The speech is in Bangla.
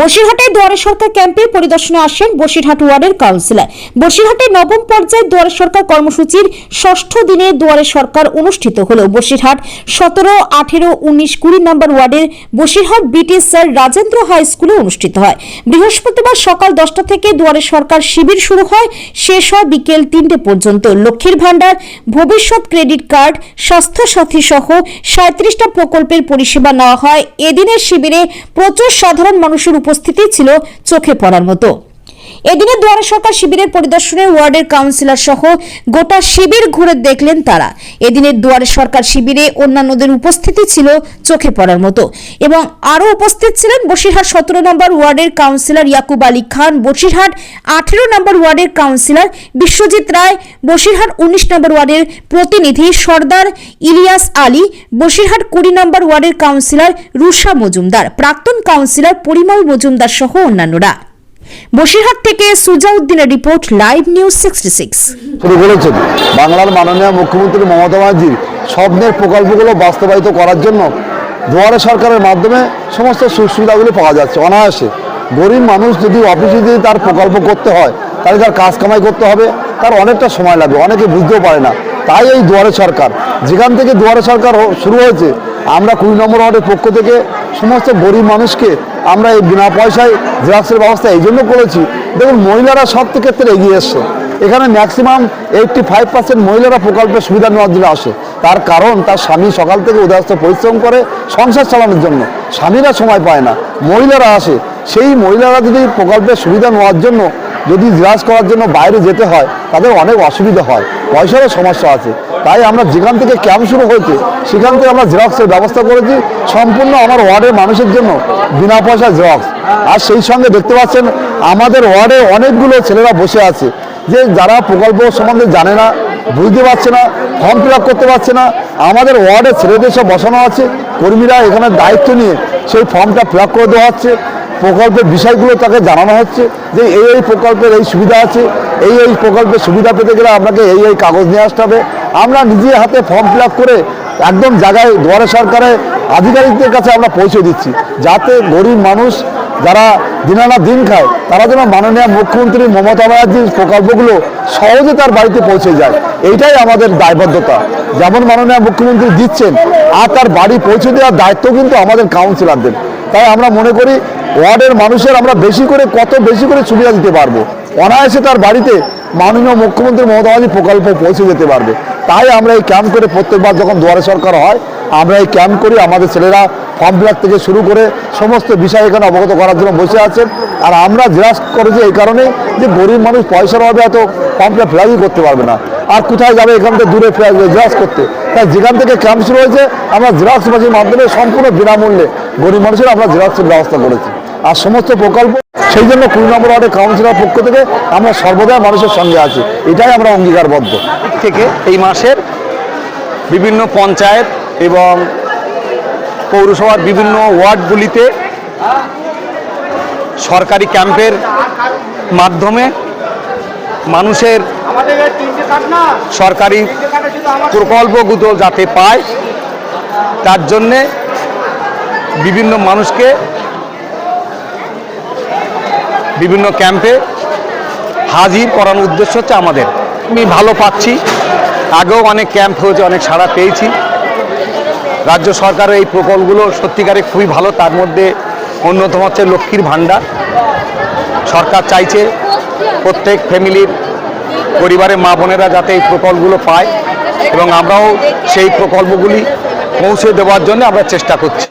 বসিরহাটের দুয়ারে সরকার ক্যাম্পে পরিদর্শনে আসেন বসিরহাট ওয়ার্ডের কাউন্সিলর। বসিরহাটের নবম পর্যায়ে দুয়ারে সরকার কর্মসূচির ষষ্ঠ দিনে দুয়ারে সরকার অনুষ্ঠিত হল। বসিরহাট সতেরো, আঠেরো, উনিশ, কুড়ি নম্বর ওয়ার্ডের Basirhat British sir Rajendra high স্কুলে অনুষ্ঠিত হয়। বৃহস্পতিবার সকাল দশটা থেকে দুয়ারে সরকার শিবির শুরু হয়। শেষ হয় বিকেল তিনটে পর্যন্ত। লক্ষ্মীর ভাণ্ডার, ভবিষ্যৎ ক্রেডিট কার্ড, স্বাস্থ্যসাথী সহ সাঁত্রিশটা প্রকল্পের পরিষেবা নেওয়া হয়। এদিনের শিবিরে প্রচুর সাধারণ মানুষের উপস্থিতি ছিল চোখে পড়ার মতো। এদিনে দুয়ারে সরকার শিবিরের পরিদর্শনে ওয়ার্ডের কাউন্সিলর সহ গোটা শিবির ঘুরে দেখলেন তারা। এদিনের দুয়ারে সরকার শিবিরে অন্যান্যদের উপস্থিতি ছিল চোখে পড়ার মতো এবং আরও উপস্থিত ছিলেন বসিরহাট সতেরো নম্বর ওয়ার্ডের কাউন্সিলর ইয়াকুব আলী খান, বসিরহাট আঠেরো নম্বর ওয়ার্ডের কাউন্সিলর বিশ্বজিৎ রায়, বসিরহাট উনিশ নম্বর ওয়ার্ডের প্রতিনিধি সর্দার ইলিয়াস আলী, বসিরহাট কুড়ি নম্বর ওয়ার্ডের কাউন্সিলর রুষা মজুমদার, প্রাক্তন কাউন্সিলর পরিমল মজুমদার সহ অন্যান্যরা। বসিরহাট থেকে সুজাউদ্দিনের report live news sixty six. শুরু করেছেন বাংলার মাননীয় মুখ্যমন্ত্রী মমতা ব্যানার্জির স্বপ্নের প্রকল্পগুলো বাস্তবায়িত করার জন্য দুয়ারে সরকারের মাধ্যমে সমস্ত সুবিধাগুলো পাওয়া যাচ্ছে। অনায়াসে গরিব মানুষ যদি অফিসে যদি তার প্রকল্প করতে হয়, তাহলে তার কাজ কামাই করতে হবে, তার অনেকটা সময় লাগবে, অনেকে বুঝতেও পারে না। তাই এই দুয়ারে সরকার, যেখান থেকে দুয়ারে সরকার শুরু হয়েছে আমরা কুড়ি নম্বর ওয়ার্ডের পক্ষ থেকে সমস্ত গরিব মানুষকে আমরা এই বিনা পয়সায় জেরক্সের ব্যবস্থা এই জন্য করেছি। দেখুন, মহিলারা সব ক্ষেত্রে এগিয়ে এসছে। এখানে ম্যাক্সিমাম এইটটি ফাইভ পার্সেন্ট মহিলারা প্রকল্পের সুবিধা নেওয়ার জন্য আসে। তার কারণ, তার স্বামী সকাল থেকে উদয়স্ত পরিশ্রম করে সংসার চালানোর জন্য। স্বামীরা সময় পায় না, মহিলারা আসে। সেই মহিলারা যদি প্রকল্পের সুবিধা নেওয়ার জন্য, যদি জিজ্ঞাস করার জন্য বাইরে যেতে হয়, তাদের অনেক অসুবিধা হয়। পয়সারও সমস্যা আছে। তাই আমরা যেখান থেকে ক্যাম্প শুরু হয়েছে, সেখান থেকে আমরা জেরক্সের ব্যবস্থা করেছি সম্পূর্ণ আমার ওয়ার্ডের মানুষের জন্য, বিনা পয়সা জেরক্স আর সেই সঙ্গে দেখতে পাচ্ছেন, আমাদের ওয়ার্ডে অনেকগুলো ছেলেরা বসে আছে, যে যারা প্রকল্প সম্বন্ধে জানে না, বুঝতে পারছে না ফর্ম ফিল করতে পারছে না, আমাদের ওয়ার্ডে ছেলেদের সব বসানো আছে, কর্মীরা এখানে দায়িত্ব নিয়ে সেই ফর্মটা ফিল করে দেওয়া হচ্ছে, প্রকল্পের বিষয়গুলো তাকে জানানো হচ্ছে, যে এই এই প্রকল্পের এই সুবিধা আছে, এই এই প্রকল্পের সুবিধা পেতে গেলে আপনাকে এই এই কাগজ নিয়ে আসতে হবে আমরা নিজে হাতে ফর্ম ফিল করে একদম জায়গায় দুয়ারে সরকারের আধিকারিকদের কাছে আমরা পৌঁছে দিচ্ছি। যাতে গরিব মানুষ যারা দিনানা দিন খায়, তারা যেন মাননীয় মুখ্যমন্ত্রী মমতা ব্যানার্জির প্রকল্পগুলো সহজে তার বাড়িতে পৌঁছে যায়। এইটাই আমাদের দায়বদ্ধতা। যেমন মাননীয় মুখ্যমন্ত্রী দিচ্ছেন, আর তার বাড়ি পৌঁছে দেওয়ার দায়িত্ব কিন্তু আমাদের কাউন্সিলরদের। তাই আমরা মনে করি, ওয়ার্ডের মানুষের আমরা বেশি করে, কত বেশি করে সুবিধা দিতে পারব? অনায়াসে তার বাড়িতে মাননীয় মুখ্যমন্ত্রী মমতা ব্যানার্জি প্রকল্প পৌঁছে যেতে পারবে। তাই আমরা এই ক্যাম্প করে প্রত্যেকবার যখন দুয়ারে সরকার হয়, আমরা এই ক্যাম্প করি, আমাদের ছেলেরা ফর্ম ফিল থেকে শুরু করে সমস্ত বিষয় এখানে অবগত করার জন্য বসে আছেন। আর আমরা জেরাস করেছি এই কারণে যে গরিব মানুষ পয়সার অভাবে এত ফর্ম ফিল ফিলাপই করতে পারবে না। আর কোথায় যাবে এখান থেকে দূরে জেরাক্স করতে। তাই যেখান থেকে ক্যাম্প শুরু হয়েছে, আমরা জেরাক্স বাসির মাধ্যমে সম্পূর্ণ বিনামূল্যে গরিব মানুষের আমরা জেরাক্সের ব্যবস্থা করেছি। আর সমস্ত প্রকল্প, সেই জন্য কুড়ি নম্বর ওয়ার্ডের কাউন্সিলর পক্ষ থেকে আমরা সর্বদা মানুষের সঙ্গে আছি। এটাই আমরা অঙ্গীকারবদ্ধ। থেকে এই মাসের বিভিন্ন পঞ্চায়েত এবং পৌরসভার বিভিন্ন ওয়ার্ডগুলিতে সরকারি ক্যাম্পের মাধ্যমে মানুষের সরকারি প্রকল্পগুলো যাতে পায়, তার জন্যে বিভিন্ন মানুষকে বিভিন্ন ক্যাম্পে হাজির করানোর উদ্দেশ্য হচ্ছে আমাদের। আমি ভালো পাচ্ছি। আগেও অনেক ক্যাম্প হয়েছে, অনেক সাড়া পেয়েছি। রাজ্য সরকারের এই প্রকল্পগুলো সত্যিকারে খুবই ভালো, তার মধ্যে অন্যতম হচ্ছে লক্ষ্মীর ভাণ্ডার। সরকার চাইছে প্রত্যেক ফ্যামিলির পরিবারের মা বোনেরা যাতে এই প্রকল্পগুলো পায় এবং আমরাও সেই প্রকল্পগুলি পৌঁছে দেওয়ার জন্য আমরা চেষ্টা করছি।